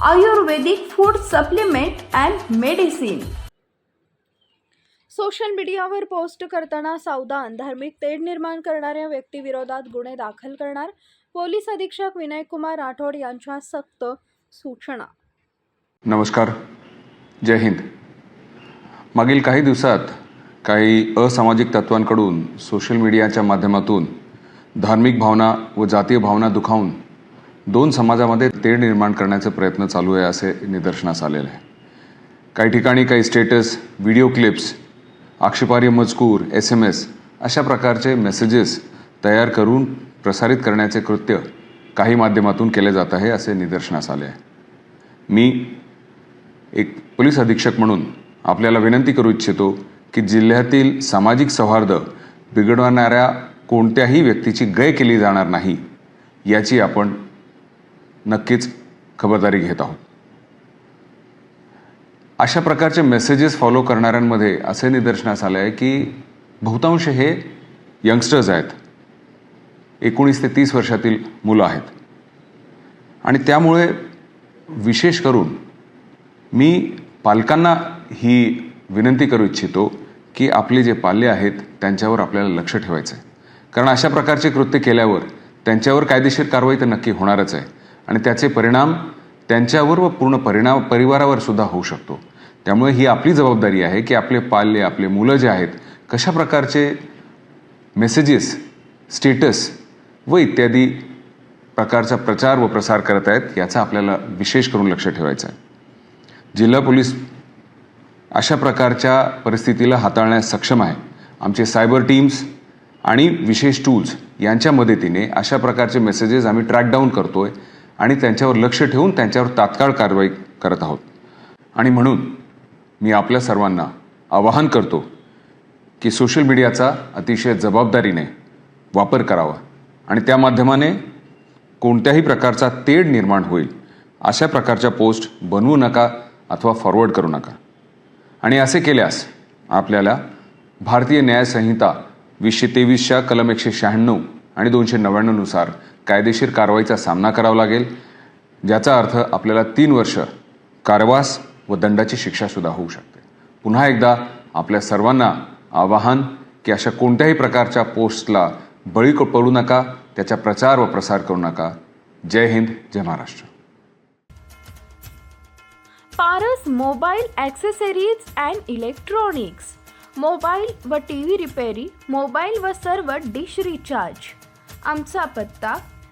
Ayurvedic food supplement and medicine social मीडियावर post करताना सावधान. धार्मिक तेढ निर्माण करणाऱ्या व्यक्तीविरोधात गुन्हे दाखल करणार. पोलीस अधीक्षक विनयकुमार राठोड यांच्या सक्त सूचना. नमस्कार. जय हिंद. मागील काही दिवसात काही असामाजिक तत्वांकडून सोशल मीडियाच्या माध्यमातून धार्मिक भावना व जातीय भावना दुखावून दोन समाजामध्ये तेढ निर्माण करण्याचे प्रयत्न चालू आहे असे निदर्शनास आलेले आहे. काही ठिकाणी काही स्टेटस व्हिडिओ क्लिप्स आक्षेपार्ह मजकूर एस एम एस अशा प्रकारचे मेसेजेस तयार करून प्रसारित करण्याचे कृत्य काही माध्यमातून केले जात आहे असे निदर्शनास आले आहे. मी एक पोलीस अधीक्षक म्हणून आपल्याला विनंती करू इच्छितो की जिल्ह्यातील सामाजिक सौहार्द बिघडवणाऱ्या कोणत्याही व्यक्तीची गय केली जाणार नाही याची आपण नक्कीच खबरदारी घेत आहोत. अशा प्रकारचे मेसेजेस फॉलो करणाऱ्यांमध्ये असे निदर्शनास आलं आहे की बहुतांश हे यंगस्टर्स आहेत. एकोणीस ते तीस वर्षातील मुलं आहेत. आणि त्यामुळे विशेष करून मी पालकांना ही विनंती करू इच्छितो की आपले जे पाल्य आहेत त्यांच्यावर आपल्याला लक्ष ठेवायचं आहे कारण अशा प्रकारचे कृत्य केल्यावर त्यांच्यावर कायदेशीर कारवाई तर नक्की होणारच आहे. आणि त्याचे परिणाम त्यांच्यावर व पूर्ण परिणाम परिवारावर सुद्धा होऊ शकतो. त्यामुळे ही आपली जबाबदारी आहे की आपले पाल्य आपले मुलं जे आहेत कशा प्रकारचे मेसेजेस स्टेटस व इत्यादी प्रकारचा प्रचार व प्रसार करत आहेत याचा आपल्याला विशेष करून लक्ष ठेवायचं आहे. जिल्हा पोलीस अशा प्रकारच्या परिस्थितीला हाताळण्यास सक्षम आहे. आमचे सायबर टीम्स आणि विशेष टूल्स यांच्या मदतीने अशा प्रकारचे मेसेजेस आम्ही ट्रॅक डाऊन करतो आहे आणि त्यांच्यावर लक्ष ठेवून त्यांच्यावर तात्काळ कारवाई करत आहोत. आणि म्हणून मी आपल्या सर्वांना आवाहन करतो की सोशल मीडियाचा अतिशय जबाबदारीने वापर करावा आणि त्या माध्यमाने कोणत्याही प्रकारचा तेढ निर्माण होईल अशा प्रकारच्या पोस्ट बनवू नका अथवा फॉरवर्ड करू नका. आणि असे केल्यास आपल्याला भारतीय न्यायसंहिता वीसशे तेवीसच्या कलम एकशे शहाण्णव आणि दोनशे नव्याण्णवनुसार कायदेशीर कारवाईचा सामना करावा लागेल ज्याचा अर्थ आपल्याला तीन वर्ष कारवास व दंडाची शिक्षासुद्धा होऊ शकते. पुन्हा एकदा आपल्या सर्वांना आवाहन की अशा कोणत्याही प्रकारच्या पोस्टला बळी पडू नका त्याचा प्रचार व प्रसार करू नका. जय हिंद जय Maharashtra. Paras mobile accessories and electronics. Mobile व टी व्ही रिपेरी मोबाईल व सर्व डिश रिचार्ज. आमचा पत्ता